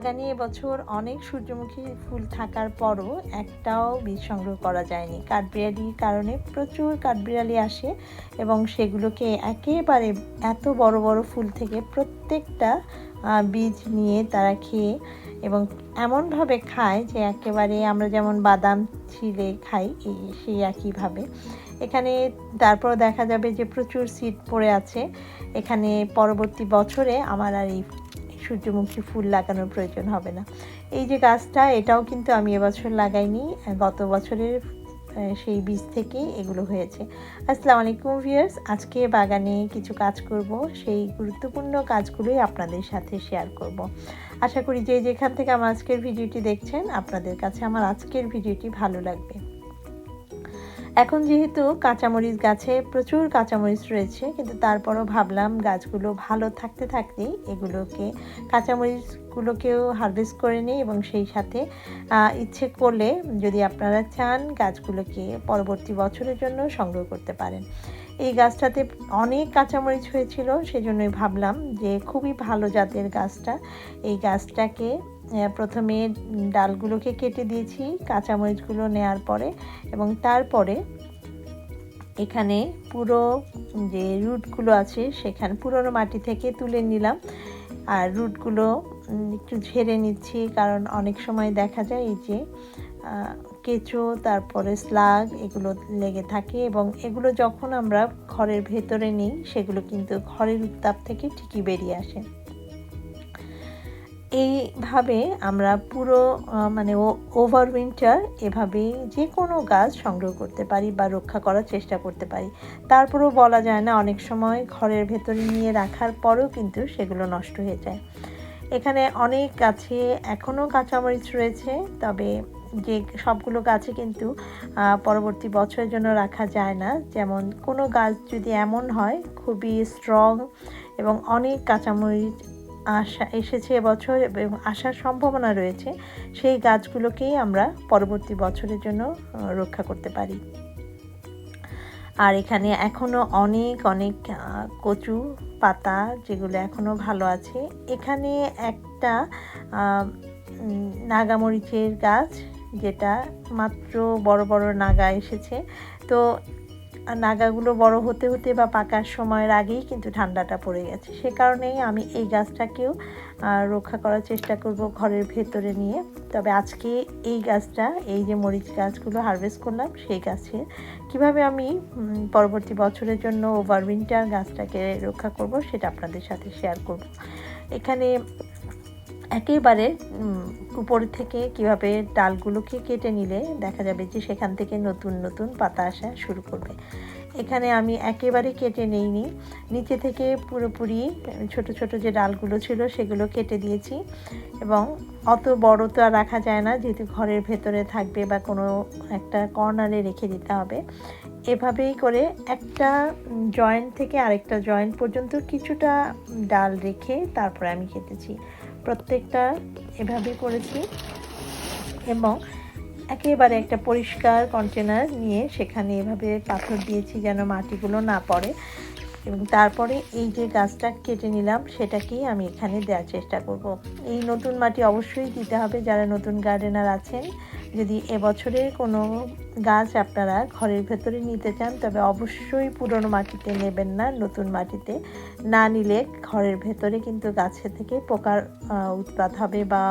বাগানে এবছর অনেক সূর্যমুখী ফুল থাকার পরও একটাও বীজ সংগ্রহ করা যায়নি। কাঠবিড়ালির কারণে প্রচুর কাঠবিড়ালি আসে এবং সেগুলোকে একেবারে এত বড় বড় ফুল থেকে প্রত্যেকটা বীজ নিয়ে তারা খেয়ে এবং এমনভাবে খায় যে একেবারে আমরা যেমন বাদাম ছিলে খাই সেই একইভাবে। এখানে তারপর দেখা যাবে যে প্রচুর সিট পড়ে আছে। এখানে পরবর্তী বছরে আমার আর এই সূর্যমুখী ফুল লাগানোর প্রয়োজন হবে না। এই যে গাছটা, এটাও কিন্তু আমি এবছর লাগাইনি, গত বছরের সেই বীজ থেকেই এগুলো হয়েছে। আসসালামু আলাইকুম ভিউয়ার্স, আজকে বাগানে কিছু কাজ করব, সেই গুরুত্বপূর্ণ কাজগুলোই আপনাদের সাথে শেয়ার করব। আশা করি যে যেখান থেকে আমার আজকের ভিডিওটি দেখছেন, আপনাদের কাছে আমার আজকের ভিডিওটি ভালো লাগবে। এখন যেহেতু কাঁচামরিচ গাছে প্রচুর কাঁচামরিচ রয়েছে, কিন্তু তারপরও ভাবলাম গাছগুলো ভালো থাকতে থাকতেই এগুলোকে, কাঁচামরিচগুলোকেও হারভেস্ট করে নিই এবং সেই সাথে ইচ্ছে করলে যদি আপনারা চান গাছগুলোকে পরবর্তী বছরের জন্য সংগ্রহ করতে পারেন। এই গাছটাতে অনেক কাঁচামরিচ হয়েছিল, সেজন্যই ভাবলাম যে খুবই ভালো জাতের গাছটা। এই গাছটাকে প্রথমে ডালগুলোকে কেটে দিয়েছি, কাঁচামরিচগুলো নেয়ার পরে এবং তারপরে এখানে পুরো যে রুটগুলো আছে, সেখানে, পুরনো মাটি থেকে তুলে নিলাম। আর রুটগুলো একটু ঝেড়ে নিচ্ছি, কারণ অনেক সময় দেখা যায় এই যে কেঁচো, তারপরে স্লাগ, এগুলো লেগে থাকে এবং এগুলো যখন আমরা ঘরের ভেতরে নিই, সেগুলো কিন্তু ঘরের উত্তাপ থেকে ঠিকই বেরিয়ে আসে। এইভাবে আমরা পুরো মানে ওভার উইন্টার এভাবে যে কোনো গাছ সংগ্রহ করতে পারি বা রক্ষা করার চেষ্টা করতে পারি। তারপরেও বলা যায় না, অনেক সময় ঘরের ভেতরে নিয়ে রাখার পরেও কিন্তু সেগুলো নষ্ট হয়ে যায়। এখানে অনেক গাছে এখনও কাঁচামরিচ রয়েছে, তবে যে সবগুলো গাছে কিন্তু পরবর্তী বছরের জন্য রাখা যায় না। যেমন কোনো গাছ যদি এমন হয়, খুবই স্ট্রং এবং অনেক কাঁচামরিচ আসা, এসেছে এবছর এবং আসার সম্ভাবনা রয়েছে, সেই গাছগুলোকেই আমরা পরবর্তী বছরের জন্য রক্ষা করতে পারি। আর এখানে এখনও অনেক অনেক কচু পাতা যেগুলো এখনও ভালো আছে। এখানে একটা নাগামরিচের গাছ যেটা মাত্র বড় বড় নাগা এসেছে। তো নাগাগুলো বড় হতে হতে বা পাকার সময়ের আগেই কিন্তু ঠান্ডাটা পড়ে গেছে। সে কারণেই আমি এই গাছটাকেও রক্ষা করার চেষ্টা করব ঘরের ভেতরে নিয়ে। তবে আজকে এই গাছটা, এই যে মরিচ গাছগুলো হারভেস্ট করলাম, সেই গাছে কীভাবে আমি পরবর্তী বছরের জন্য ওভার উইন্টার গাছটাকে রক্ষা করব সেটা আপনাদের সাথে শেয়ার করব। এখানে একেবারে উপর থেকে কীভাবে ডালগুলোকে কেটে নিলে দেখা যাবে যে সেখান থেকে নতুন নতুন পাতা আসা শুরু করবে। এখানে আমি একেবারে কেটে নেইনি। নিচে থেকে পুরোপুরি ছোট ছোট যে ডালগুলো ছিল সেগুলো কেটে দিয়েছি এবং অত বড় তো আর রাখা যায় না, যেহেতু ঘরের ভেতরে থাকবে বা কোনো একটা কর্নারে রেখে দিতে হবে। এভাবেই করে একটা জয়েন্ট থেকে আরেকটা জয়েন্ট পর্যন্ত কিছুটা ডাল রেখে তারপরে আমি কেটেছি। প্রত্যেকটা এভাবে করেছি এবং একেবারে একটা পরিষ্কার কন্টেনার নিয়ে সেখানে এভাবে পাথর দিয়েছি যেন মাটিগুলো না পড়ে এবং তারপরে এই যে গাছটা কেটে নিলাম, সেটাকেই আমি এখানে দেওয়ার চেষ্টা করব। এই নতুন মাটি অবশ্যই দিতে হবে, যারা নতুন গার্ডেনার আছেন যদি এবছরে কোনো গাছ আপনারা ঘরের ভেতরে নিতে চান, তবে অবশ্যই পুরনো মাটিতে নেবেন না, নতুন মাটিতে না নিলে ঘরের ভেতরে কিন্তু গাছে থেকে পোকার উৎপাত হবে বা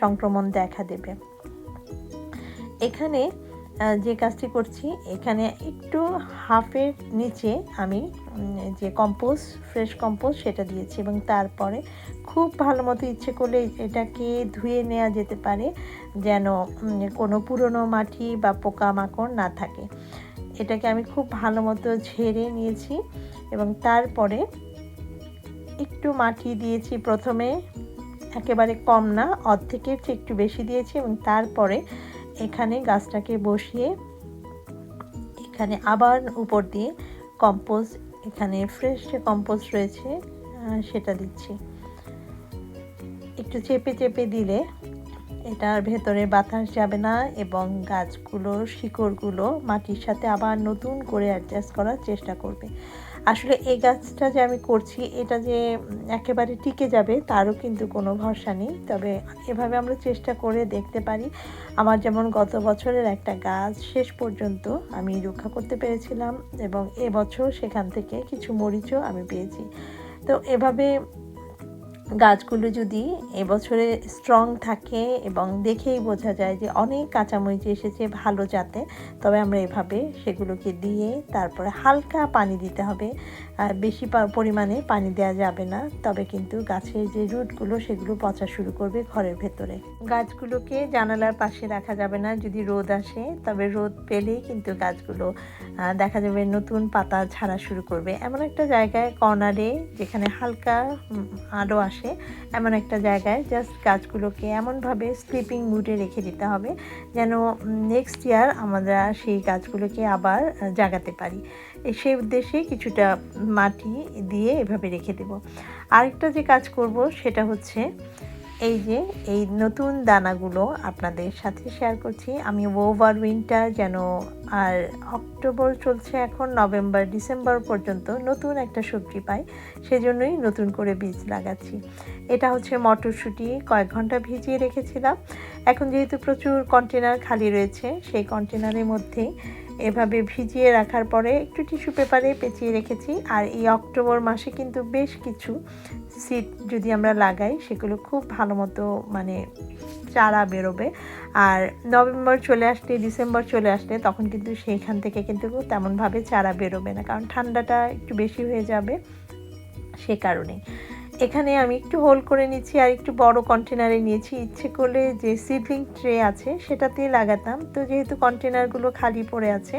সংক্রমণ দেখা দেবে। এখানে যে কাজটি করছি, এখানে একটু হাফের নিচে আমি যে কম্পোজ ফ্রেশ কম্পোজ সেটা দিয়েছি এবং তারপরে খুব ভালো মতো ইচ্ছে করলে এটাকে ধুয়ে নেওয়া যেতে পারে যেন কোনো পুরনো মাটি বা পোকামাকড় না থাকে। এটাকে আমি খুব ভালো মতো ঝেড়ে নিয়েছি এবং তারপরে একটু মাটি দিয়েছি প্রথমে, একেবারে কম না, অর্ধেকের চেয়ে একটু বেশি দিয়েছি এবং তারপরে এখানে গাছটাকে বসিয়ে এখানে আবার উপর দিয়ে কম্পোস্ট এখানে ফ্রেশ যে কম্পোস্ট রয়েছে সেটা দিচ্ছি। একটু চেপে চেপে দিলে এটার ভেতরে বাতাস যাবে না এবং গাছগুলোর শিকড়গুলো মাটির সাথে আবার নতুন করে অ্যাডজাস্ট করার চেষ্টা করবে। আসলে এই গাছটা যে আমি করছি, এটা যে একেবারে টিকে যাবে তারও কিন্তু কোনো ভরসা নেই। তবে এভাবে আমরা চেষ্টা করে দেখতে পারি। আমার যেমন গত বছরের একটা গাছ শেষ পর্যন্ত আমি রক্ষা করতে পেরেছিলাম এবং এবছর সেখান থেকে কিছু মরিচও আমি পেয়েছি। তো এভাবে গাছগুলো যদি এবছরে স্ট্রং থাকে এবং দেখেই বোঝা যায় যে অনেক কাঁচামরিচ এসেছে ভালো জাতে, তবে আমরা এভাবে সেগুলোকে দিয়ে তারপরে হালকা পানি দিতে হবে। আর বেশি পরিমাণে পানি দেওয়া যাবে না, তবে কিন্তু গাছের যে রুটগুলো সেগুলো পচা শুরু করবে ঘরের ভেতরে। গাছগুলোকে জানালার পাশে রাখা যাবে না যদি রোদ আসে, তবে রোদ পেলেই কিন্তু গাছগুলো দেখা যাবে নতুন পাতা ছাড়া শুরু করবে। এমন একটা জায়গায়, কর্নারে যেখানে হালকা আলো আসে এমন একটা জায়গায় জাস্ট গাছগুলোকে এমনভাবে স্লিপিং মুডে রেখে দিতে হবে যেন নেক্সট ইয়ার আমরা সেই গাছগুলোকে আবার জাগাতে পারি। সেই উদ্দেশ্যে কিছুটা মাটি দিয়ে এভাবে রেখে দেব। আরেকটা যে কাজ করব সেটা হচ্ছে এই যে, এই নতুন দানাগুলো আপনাদের সাথে শেয়ার করছি। আমি ওভার উইন্টার যেন আর অক্টোবর চলছে এখন নভেম্বর ডিসেম্বর পর্যন্ত নতুন একটা সবজি পাই, সেজন্যই নতুন করে বীজ লাগাচ্ছি। এটা হচ্ছে মটরশুঁটি, কয়েক ঘণ্টা ভিজিয়ে রেখেছিলাম। এখন যেহেতু প্রচুর কন্টেনার খালি রয়েছে, সেই কন্টেনারের মধ্যে এভাবে ভিজিয়ে রাখার পরে একটু টিস্যু পেপারে পেঁচিয়ে রেখেছি। আর এই অক্টোবর মাসে কিন্তু বেশ কিছু সিড যদি আমরা লাগাই, সেগুলো খুব ভালো মতো মানে চারা বেরোবে। আর নভেম্বর চলে আসলে, ডিসেম্বর চলে আসলে তখন কিন্তু সেইখান থেকে কিন্তু তেমনভাবে চারা বেরোবে না। কারণ ঠান্ডাটা একটু বেশি হয়ে যাবে সে কারণে এখানে আমি একটু হোল করে নিচ্ছি আর একটু বড় কন্টেনারে নিয়েছি। ইচ্ছে করলে যে সিডলিং ট্রে আছে, সেটাতেই লাগাতাম। তো যেহেতু কন্টেনারগুলো খালি পড়ে আছে,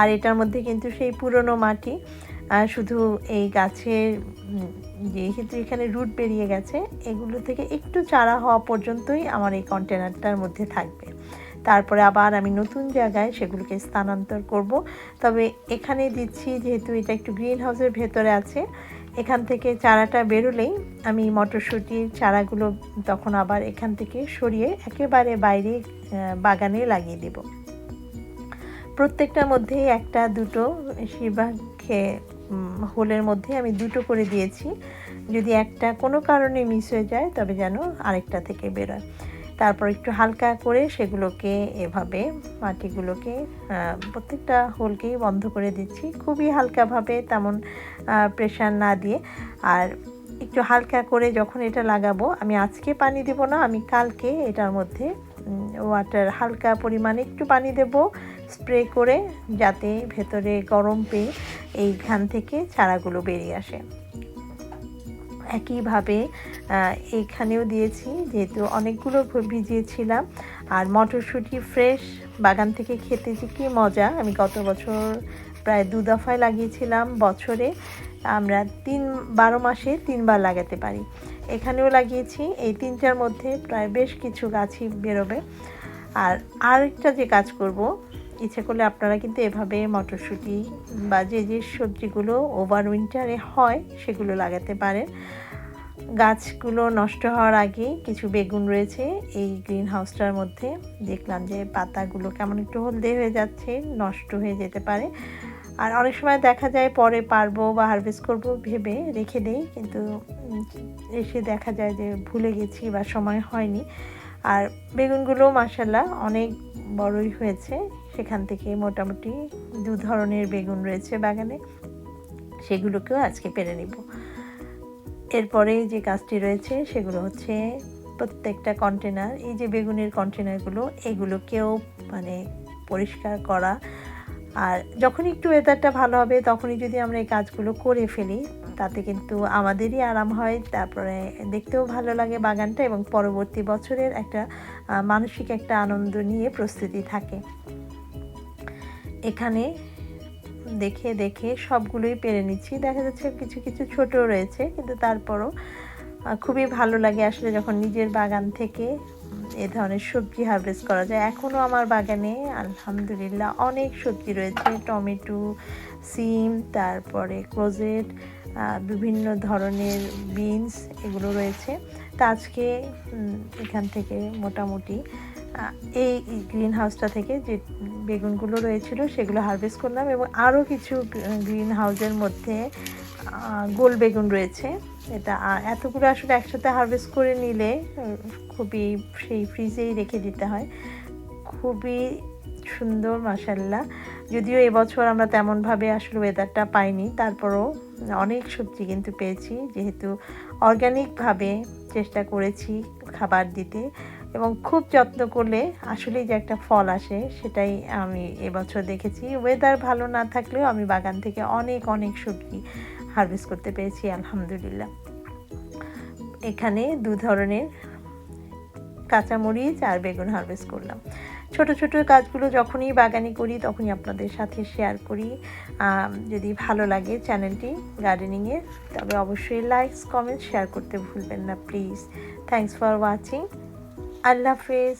আর এটার মধ্যে কিন্তু সেই পুরনো মাটি শুধু এই গাছের যেহেতু এখানে রুট বেরিয়ে গেছে, এগুলো থেকে একটু চারা হওয়া পর্যন্তই আমার এই কন্টেনারটার মধ্যে থাকবে। তারপরে আবার আমি নতুন জায়গায় সেগুলোকে স্থানান্তর করব। তবে এখানে দিচ্ছি, যেহেতু এটা একটু গ্রিন হাউসের ভেতরে আছে এখান থেকে চারাটা বেরোলেই আমি মটরশুঁটির চারাগুলো তখন আবার এখান থেকে সরিয়ে একেবারে বাইরে বাগানে লাগিয়ে দেব। প্রত্যেকটার মধ্যেই একটা, দুটো বেশিরভাগ খে- হোলের মধ্যে আমি দুটো করে দিয়েছি। যদি একটা কোনো কারণে মিস হয়ে যায়, তবে যেন আরেকটা থেকে বেরোয়। তারপর একটু হালকা করে সেগুলোকে এভাবে মাটিগুলোকে প্রত্যেকটা হোলকেই বন্ধ করে দিচ্ছি। খুবই হালকাভাবে তেমন প্রেশার না দিয়ে। আর একটু হালকা করে যখন এটা লাগাবো, আমি আজকে পানি দেব না, আমি কালকে এটার মধ্যে ওয়াটার হালকা পরিমাণে একটু পানি দেব স্প্রে করে, যাতে ভেতরে গরম পেয়ে এইখান থেকে চারাগুলো বেরিয়ে আসে। একইভাবে এখানেও দিয়েছি যেহেতু অনেকগুলো ভিজিয়েছিলাম। আর মটরশুঁটি ফ্রেশ, বাগান থেকে খেতে যে কী মজা। আমি গত বছর প্রায় দু দফায় লাগিয়েছিলাম বছরে। আমরা তিন, বারো মাসে তিনবার লাগাতে পারি। এখানেও লাগিয়েছি, এই তিনটার মধ্যে প্রায় বেশ কিছু গাছই বেরোবে। আর আরেকটা যে কাজ করব ইচ্ছে করলে আপনারা কিন্তু এভাবে মটরশুঁটি বা যে যে সবজিগুলো ওভার উইন্টারে হয়, সেগুলো লাগাতে পারেন। গাছগুলো নষ্ট হওয়ার আগে কিছু বেগুন রয়েছে এই গ্রিন হাউসটার মধ্যে। দেখলাম যে পাতাগুলো কেমন একটু হলদে হয়ে যাচ্ছে, নষ্ট হয়ে যেতে পারে। আর অনেক সময় দেখা যায় পরে পারব বা হারভেস্ট করব ভেবে রেখে দেই, কিন্তু এসে দেখা যায় যে ভুলে গেছি বা সময় হয়নি। আর বেগুনগুলো মাসাল্লাহ অনেক বড়ই হয়েছে। সেখান থেকে মোটামুটি দু ধরনের বেগুন রয়েছে বাগানে। সেগুলোকেও আজকে পেরে নিব। এরপরে যে কাজটি রয়েছে সেগুলো হচ্ছে প্রত্যেকটা কন্টেনার এই যে বেগুনের কন্টেনারগুলো এগুলোকেও মানে পরিষ্কার করা। আর যখন একটু ওয়েদারটা ভালো হবে, তখনই যদি আমরা এই কাজগুলো করে ফেলি, তাতে কিন্তু আমাদেরই আরাম হয়। তারপরে দেখতেও ভালো লাগে বাগানটা এবং পরবর্তী বছরের একটা মানসিক একটা আনন্দ নিয়ে প্রস্তুতি থাকে। এখানে দেখে দেখে সবগুলোই পেরে নিচ্ছি। দেখা যাচ্ছে কিছু কিছু ছোট রয়েছে, কিন্তু তারপরও খুবই ভালো লাগে আসলে যখন নিজের বাগান থেকে এ ধরনের সবজি হারভেস্ট করা যায়। এখনও আমার বাগানে আলহামদুলিল্লাহ অনেক সবজি রয়েছে, টমেটো, সিম, তারপরে ক্লোজেট বিভিন্ন ধরনের বিনস এগুলো রয়েছে। তা আজকে এখান থেকে মোটামুটি এই গ্রিন হাউসটা থেকে যে বেগুনগুলো রয়েছিল সেগুলো হারভেস্ট করলাম এবং আরও কিছু গ্রিন হাউসের মধ্যে গোল বেগুন রয়েছে। এটা এতগুলো আসলে একসাথে হারভেস্ট করে নিলে খুবই সেই ফ্রিজেই রেখে দিতে হয়। খুবই সুন্দর মাসাল্লাহ যদিও এবছর আমরা তেমনভাবে আসলে ওয়েদারটা পাইনি, তারপরও অনেক সবজি কিন্তু পেয়েছি। যেহেতু অর্গ্যানিকভাবে চেষ্টা করেছি খাবার দিতে। এবং খুব যত্ন করলে আসলেই যে একটা ফল আসে, সেটাই আমি এবছর দেখেছি। ওয়েদার ভালো না থাকলেও আমি বাগান থেকে অনেক অনেক সবজি হারভেস্ট করতে পেরেছি, আলহামদুলিল্লাহ। এখানে দু ধরনের কাঁচামরিচ আর বেগুন হারভেস্ট করলাম। ছোট ছোট কাজগুলো যখনই বাগানি করি, তখনই আপনাদের সাথে শেয়ার করি। যদি ভালো লাগে চ্যানেলটি গার্ডেনিংয়ের তবে অবশ্যই লাইকস কমেন্ট শেয়ার করতে ভুলবেন না প্লিজ থ্যাংকস ফর ওয়াচিং আল্লাহ হাফেজ